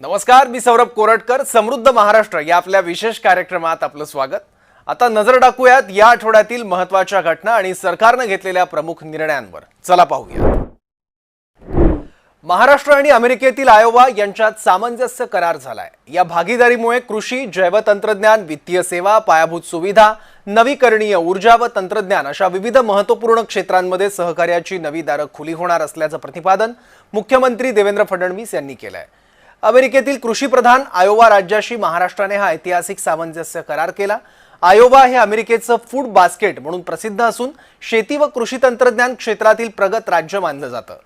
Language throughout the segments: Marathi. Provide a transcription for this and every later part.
नमस्कार मी सौरभ कोरटकर समृद्ध महाराष्ट्र या आपल्या विशेष कार्यक्रमात आपलं स्वागत. आता नजर टाकूयात या आठवड्यातील महत्त्वाच्या घटना आणि सरकारनं घेतलेल्या प्रमुख निर्णयांवर. चला पाहूया. महाराष्ट्र आणि अमेरिकेतील आयोवा यांच्यात सामंजस्य करार झालाय. या भागीदारीमुळे कृषी जैवतंत्रज्ञान वित्तीय सेवा पायाभूत सुविधा नवीकरणीय ऊर्जा व तंत्रज्ञान अशा विविध महत्त्वपूर्ण क्षेत्रांमध्ये सहकार्याची नवी दारं खुली होणार असल्याचं प्रतिपादन मुख्यमंत्री देवेंद्र फडणवीस यांनी केलंय. अमेरिकेतील कृषीप्रधान आयोवा राज्याशी महाराष्ट्राने हा ऐतिहासिक सामंजस्य करार केला. आयोवा हे अमेरिकेचं फूड बास्केट म्हणून प्रसिद्ध असून शेती व कृषी तंत्रज्ञान क्षेत्रातील प्रगत राज्य मानलं जातं.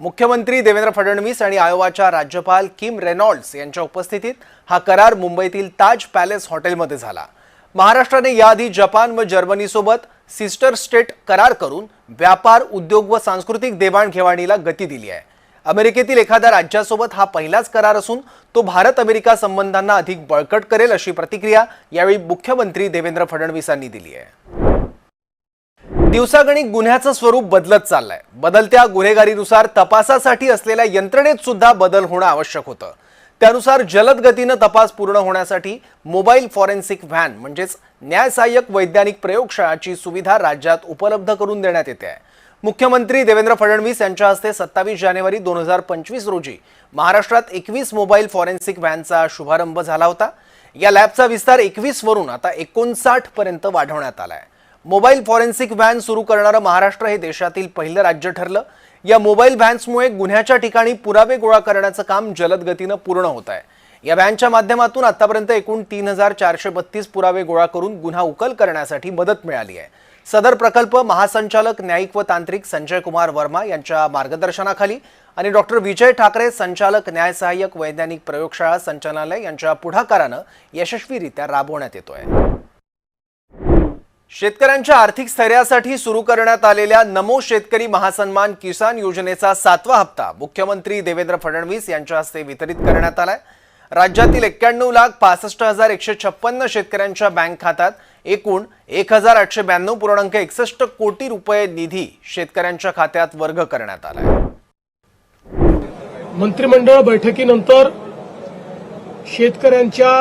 मुख्यमंत्री देवेंद्र फडणवीस आणि आयोवाच्या राज्यपाल किम रेनॉल्ड्स यांच्या उपस्थितीत हा करार मुंबईतील ताज पॅलेस हॉटेलमध्ये झाला. महाराष्ट्राने याआधी जपान व जर्मनीसोबत सिस्टर स्टेट करार करून व्यापार उद्योग व सांस्कृतिक देवाणघेवाणीला गती दिली आहे. अमेरिकेतील एखाद्या राज्यासोबत हा पहिलाच करार असून तो भारत अमेरिका संबंधांना अधिक बळकट करेल अशी प्रतिक्रिया यावेळी मुख्यमंत्री देवेंद्र फडणवीसांनी दिली आहे. दिवसागणिक गुन्ह्याचं स्वरूप बदलत चाललंय. बदलत्या गुन्हेगारीनुसार तपासासाठी असलेल्या यंत्रणेत सुद्धा बदल होणं आवश्यक होतं. त्यानुसार जलद गतीनं तपास पूर्ण होण्यासाठी मोबाईल फॉरेन्सिक व्हॅन म्हणजेच न्यायसहाय्यक वैज्ञानिक प्रयोगशाळाची सुविधा राज्यात उपलब्ध करून देण्यात येते आहे. मुख्यमंत्री देवेंद्र फडणवीस यांच्या हस्ते सत्तावीस जानेवारी दोन हजार पंचवीस रोजी महाराष्ट्रात एकवीस मोबाईल फॉरेन्सिक व्हॅनचा शुभारंभ झाला होता. या लॅबचा विस्तार एकवीस वरून आता एकोणसाठ पर्यंत वाढवण्यात आलाय. मोबाईल फॉरेन्सिक व्हॅन सुरू करणारं महाराष्ट्र हे देशातील पहिलं राज्य ठरलं. या मोबाईल व्हॅन्समुळे गुन्ह्याच्या ठिकाणी पुरावे गोळा करण्याचं काम जलद गतीनं पूर्ण होत आहे. या व्हॅनच्या माध्यमातून आतापर्यंत एकूण तीन हजार चारशे बत्तीस पुरावे गोळा करून गुन्हा उकल करण्यासाठी मदत मिळाली आहे. सदर प्रकल्प महासंचालक न्यायिक व तांत्रिक संजय कुमार वर्मा यांच्या मार्गदर्शनाखाली आणि डॉक्टर विजय ठाकरे संचालक न्यायसहाय्यक वैज्ञानिक प्रयोगशाळा संचालनालय यांच्या पुढाकारानं यशस्वीरित्या राबवण्यात येतोय. शेतकऱ्यांच्या आर्थिक स्थैर्यासाठी सुरू करण्यात आलेल्या नमो शेतकरी महासन्मान किसान योजनेचा सातवा हप्ता मुख्यमंत्री देवेंद्र फडणवीस यांच्या हस्ते वितरित करण्यात आलाय. राज्यातील एक्क्याण्णव लाख पासष्ट हजार एकशे छप्पन्न शेतकऱ्यांच्या बँक खात्यात एकूण एक हजार आठशे ब्याण्णव पूर्णांक एकसष्ट कोटी रुपये निधी शेतकऱ्यांच्या खात्यात वर्ग करण्यात आलाय. मंत्रिमंडळ बैठकीनंतर शेतकऱ्यांच्या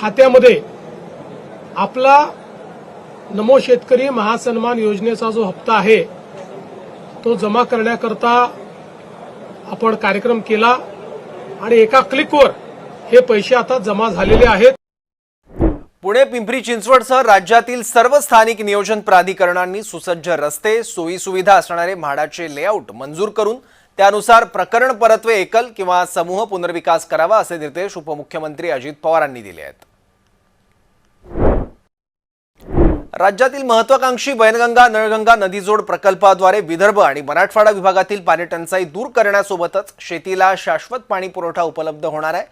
खात्यामध्ये आपला नमो शेतकरी महासन्मान योजनेचा जो हप्ता आहे तो जमा करण्याकरता आपण कार्यक्रम केला आणि एका क्लिकवर हे पैसे आता जमा झालेले आहेत. पुणे पिंपरी चिंचवडसह राज्यातील सर्व स्थानिक नियोजन प्राधिकरणांनी सुसज्ज रस्ते सोयी सुविधा असणारे म्हाडाचे लेआउट मंजूर करून त्यानुसार प्रकरण परत्वे एकल किंवा समूह पुनर्विकास करावा असे निर्देश उपमुख्यमंत्री अजित पवारांनी दिले आहेत. राज्यातील महत्वाकांक्षी वैनगंगा नळगंगा नदीजोड प्रकल्पाद्वारे विदर्भ आणि मराठवाडा विभागातील पाणीटंचाई दूर करण्यासोबतच शेतीला शाश्वत पाणी पुरवठा उपलब्ध होणार आहे.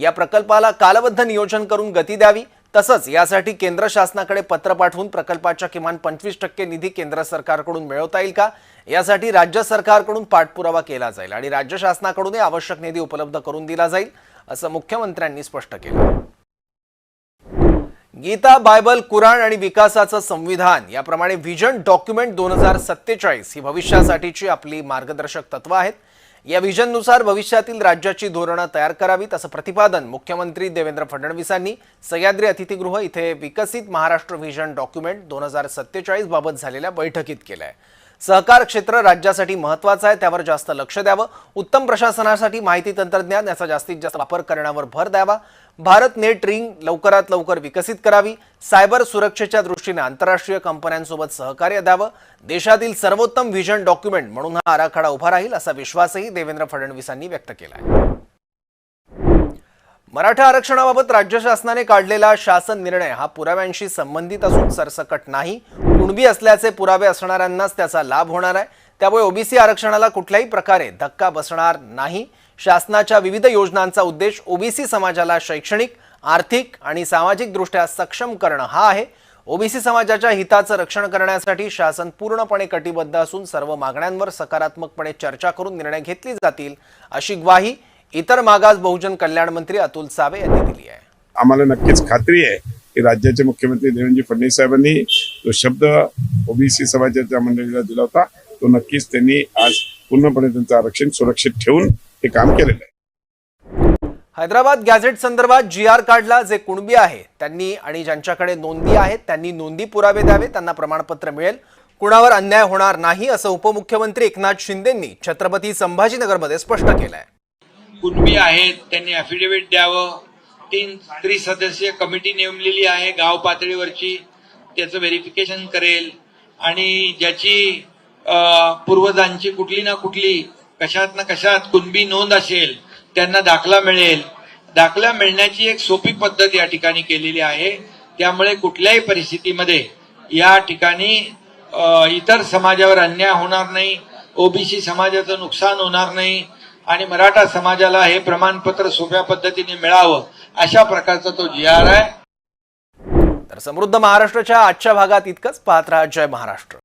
या प्रकल्पाला कालबद्ध नियोजन करून गती द्यावी. तसंच यासाठी केंद्र शासनाकडे पत्र पाठवून प्रकल्पाच्या किमान पंचवीस टक्के निधी केंद्र सरकारकडून मिळवता येईल का? यासाठी राज्य सरकारकडून पाठपुरावा केला जाईल आणि राज्य शासनाकडूनही आवश्यक निधी उपलब्ध करून दिला जाईल असं मुख्यमंत्र्यांनी स्पष्ट केलं. गीता बायबल कुराण आणि विकासाचं संविधान याप्रमाणे व्हिजन डॉक्युमेंट दोन हजार सत्तेचाळीस ही भविष्यासाठीची आपली मार्गदर्शक तत्व आहेत. या व्हिजननुसार भविष्यातील राज्याची धोरणं तयार करावीत असं प्रतिपादन मुख्यमंत्री देवेंद्र फडणवीसांनी सह्याद्री अतिथीगृह इथे विकसित महाराष्ट्र व्हिजन डॉक्युमेंट दोन हजार सत्तेचाळीस बाबत झालेल्या बैठकीत केलं आहे सहकार क्षेत्र राज्यासाठी महत्वाचं आहे त्यावर जास्त लक्ष द्यावं. उत्तम प्रशासनासाठी माहिती तंत्रज्ञान याचा जास्तीत जास्त वापर करण्यावर भर द्यावा. भारत नेट रिंग लवकरात लवकर विकसित करावी. सायबर सुरक्षेच्या दृष्टीने आंतरराष्ट्रीय कंपन्यांसोबत सहकार्य द्यावं. देशातील सर्वोत्तम व्हिजन डॉक्युमेंट म्हणून हा आराखडा उभा राहील असा विश्वासही देवेंद्र फडणवीसांनी व्यक्त केला आहे मराठा आरक्षणाबाबत राज्य शासनाने काढलेला शासन निर्णय हा पुराव्यांशी संबंधित असून सरसकट नाही. कुणबी असल्याचे पुरावे असणाऱ्यांनाच त्याचा लाभ होणार आहे. त्यामुळे ओबीसी आरक्षणाला कुठल्याही प्रकारे धक्का बसणार नाही. शासनाच्या विविध योजनांचा उद्देश ओबीसी समाजाला शैक्षणिक आर्थिक आणि सामाजिक दृष्ट्या सक्षम करणं हा आहे. ओबीसी समाजाच्या हिताचं रक्षण करण्यासाठी शासन पूर्णपणे कटिबद्ध असून सर्व मागण्यांवर सकारात्मकपणे चर्चा करून निर्णय घेतले जातील अशी ग्वाही इतर मागास बहुजन कल्याण मंत्री अतुल सावे यांनी दिली आहे. आम्हाला नक्कीच खात्री आहे की राज्याचे मुख्यमंत्री देवेंद्र फडणवीस साहेबांनी जो शब्द ओबीसी समाजाच्या मंडळीला दिला होता तो नक्कीच त्यांनी आज पूर्णपणे त्यांचं आरक्षण सुरक्षित ठेवून हे काम केलेलं आहे. हैदराबाद गॅझेट संदर्भात जी आर काढला जे कुणबी आहे त्यांनी आणि ज्यांच्याकडे नोंदी आहेत त्यांनी नोंदी पुरावे द्यावे त्यांना प्रमाणपत्र मिळेल. कुणावर अन्याय होणार नाही असं उपमुख्यमंत्री एकनाथ शिंदेंनी छत्रपती संभाजीनगरमध्ये स्पष्ट केलंय. कुणबी आहेत त्यांनी अफिडेव्हिट द्यावं तीन त्रिसदस्यीय कमिटी नेमलेली आहे गाव पातळीवरची. त्याचं व्हेरिफिकेशन करेल. आणि ज्याची पूर्वजांची कुठली ना कुठली कशात ना कशात कुणबी नोंद असेल त्यांना दाखला मिळेल. दाखला मिळण्याची एक सोपी पद्धत या ठिकाणी केलेली आहे. त्यामुळे कुठल्याही परिस्थितीमध्ये या ठिकाणी इतर समाजावर अन्याय होणार नाही. ओबीसी समाजाचं नुकसान होणार नाही. आणि मराठा समाजाला हे प्रमाणपत्र सोप्या पद्धतीने मिळावं अशा प्रकारचा तो जी आर आहे तर समृद्ध महाराष्ट्राच्या आजच्या भागात इतकंच पाहत राहा. जय महाराष्ट्र.